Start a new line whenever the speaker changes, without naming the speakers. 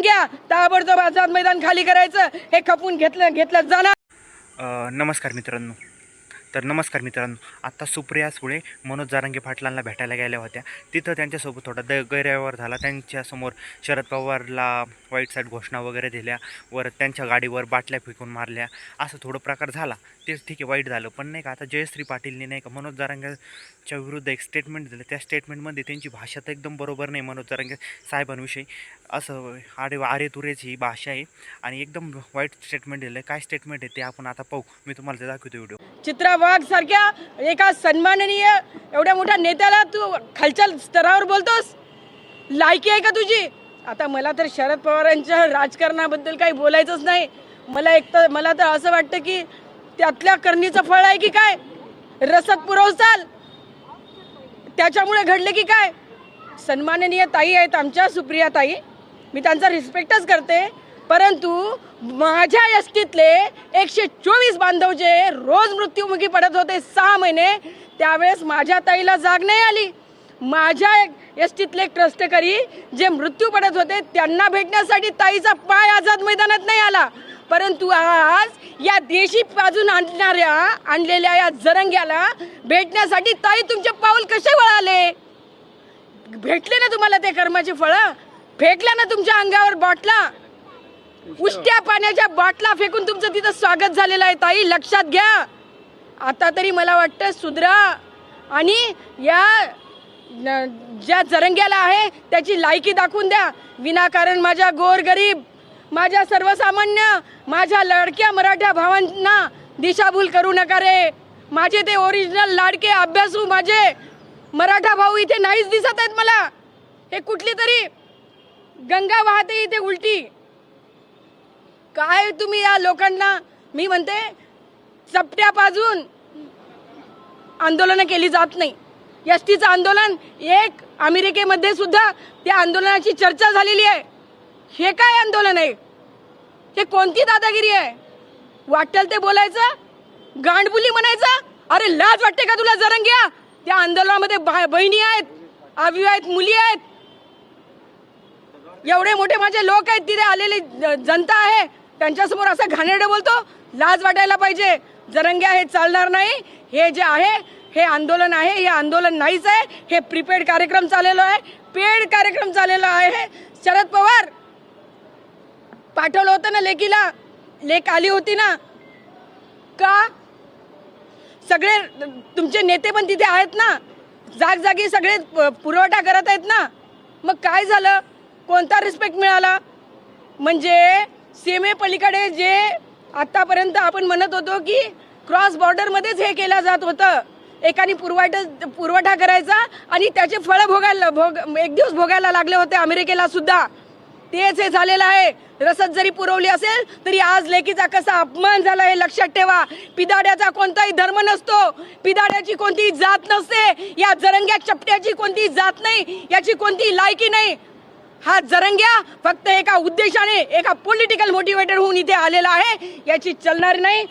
घ्या. ताबडतोब आझाद मैदान खाली करायचं. हे खपून घेतलं घेतलं जाणार.
नमस्कार मित्रांनो. तर नमस्कार मित्रांनो आत्ता सुप्रिया सुळे मनोज जारंगे पाटलांना भेटायला गेल्या होत्या. तिथं त्यांच्यासोबत थोडा द गैरव्यवहार झाला. त्यांच्यासमोर शरद पवारला वाईट साईड घोषणा वगैरे दिल्या. वर त्यांच्या गाडीवर बाटल्या फेकून मारल्या. असं थोडं प्रकार झाला. तेच ठीक आहे वाईट झालं. पण नाही का आता जयश्री पाटीलने नाही का मनोज जारंगेच्या विरुद्ध एक स्टेटमेंट दिलं. त्या स्टेटमेंटमध्ये त्यांची भाषा तर एकदम बरोबर नाही मनोज जारंगे साहेबांविषयी. असं आरे आरे तुरेच ही भाषा आहे. आणि एकदम वाईट स्टेटमेंट दिलं. आहे काय स्टेटमेंट आहे ते आपण आता पाहू. मी तुम्हाला ते दाखवतो व्हिडिओ.
चित्रा वाघ सारख्या एका सन्माननीय एवढ्या मोठ्या नेत्याला तू खालच्या स्तरावर बोलतोस? लायकी आहे का तुझी? आता मला तर शरद पवारांच्या राजकारणाबद्दल काही बोलायचंच नाही. मला एक तर मला तर असं वाटतं की त्यातल्या करणीचं फळ आहे की काय? रसद पुरवचाल त्याच्यामुळे घडले की काय? सन्माननीय ताई आहेत आमच्या सुप्रिया ताई. मी त्यांचा रिस्पेक्टच करते. परंतु माझ्या यष्टीतले एकशे चोवीस बांधव जे रोज मृत्युमुखी पडत होते सहा महिने त्यावेळेस माझ्या ताईला जाग नाही आली. माझ्या यष्टीतले कष्टकरी जे मृत्यू पडत होते त्यांना भेटण्यासाठी ताईचा पाय आझाद मैदानात नाही आला. परंतु आज या देशी बाजून आणणाऱ्या आणलेल्या या जरंग्याला भेटण्यासाठी ताई तुमचे पाऊल कसे वळाले? भेटले ना तुम्हाला ते कर्माची फळं? फेकल्या ना तुमच्या अंगावर बाटला? उष्ट्या पाण्याच्या बाटला फेकून तुमचं तिथं स्वागत झालेलं आहे ताई. लक्षात घ्या. आता तरी मला वाटतं सुधरा आणि या ज्या जरंग्याला आहे त्याची लायकी दाखवून द्या. विनाकारण माझ्या गोरगरीब माझ्या सर्वसामान्य माझ्या लडक्या मराठा भावांना दिशाभूल करू नका रे. माझे ते ओरिजिनल लाडके अभ्यासू माझे मराठा भाऊ इथे नाहीच दिसत आहेत मला. हे कुठली तरी गंगा वाहते इथे उलटी. काय तुम्ही या लोकांना? मी म्हणते चपट्या पाजून आंदोलनं केली जात नाही. एस टीचं आंदोलन एक अमेरिकेमध्ये सुद्धा त्या आंदोलनाची चर्चा झालेली आहे. हे काय आंदोलन आहे? हे कोणती दादागिरी आहे? वाटेल ते बोलायचं? गांडबुली म्हणायचं? अरे लाज वाटते का तुला? जरंग्या त्या आंदोलनामध्ये बा- बहिणी आहेत आवी आहेत मुली आहेत. एवढे मोठे माझे लोक आहेत तिथे आलेली ज- जनता आहे. त्यांच्यासमोर असं घाणेरडं बोलतो लाज वाटायला पाहिजे. जरंग्या हे चालणार नाही. हे जे आहे हे आंदोलन आहे हे आंदोलन नाहीच आहे. हे प्रीपेड कार्यक्रम चाललेलो आहे. पेड कार्यक्रम चाललेला आहे. शरद पवार पाठवलं होतं ना लेकीला. लेख आली होती ना. का? सगळे तुमचे नेते पण तिथे आहेत ना. जागजागी सगळे प- पुरवठा करत आहेत ना. मग काय झालं? कोणता रिस्पेक्ट मिळाला? म्हणजे सीमेपलीकडे जे आतापर्यंत आपण म्हणत होतो की क्रॉस बॉर्डरमध्येच हे केलं जात होतं. एकाने पुरवठा पुरवठा करायचा आणि त्याचे फळं भोगायला भोग एक दिवस भोगायला लागले होते अमेरिकेला सुद्धा. तेच हे झालेलं आहे. रसद जरी पुरवली असेल तरी आज लेकीचा कसा अपमान झाला हे लक्षात ठेवा. पिदाड्याचा कोणताही धर्म नसतो. पिदाड्याची कोणतीही जात नसते. या जरंग्या चपट्याची कोणतीही जात नाही. याची कोणतीही लायकी नाही. हा जरंग्या फक्त एका उद्देशाने एका पॉलिटिकल मोटिवेटर होऊन इथे आलेला आहे. याची चलणार नाही.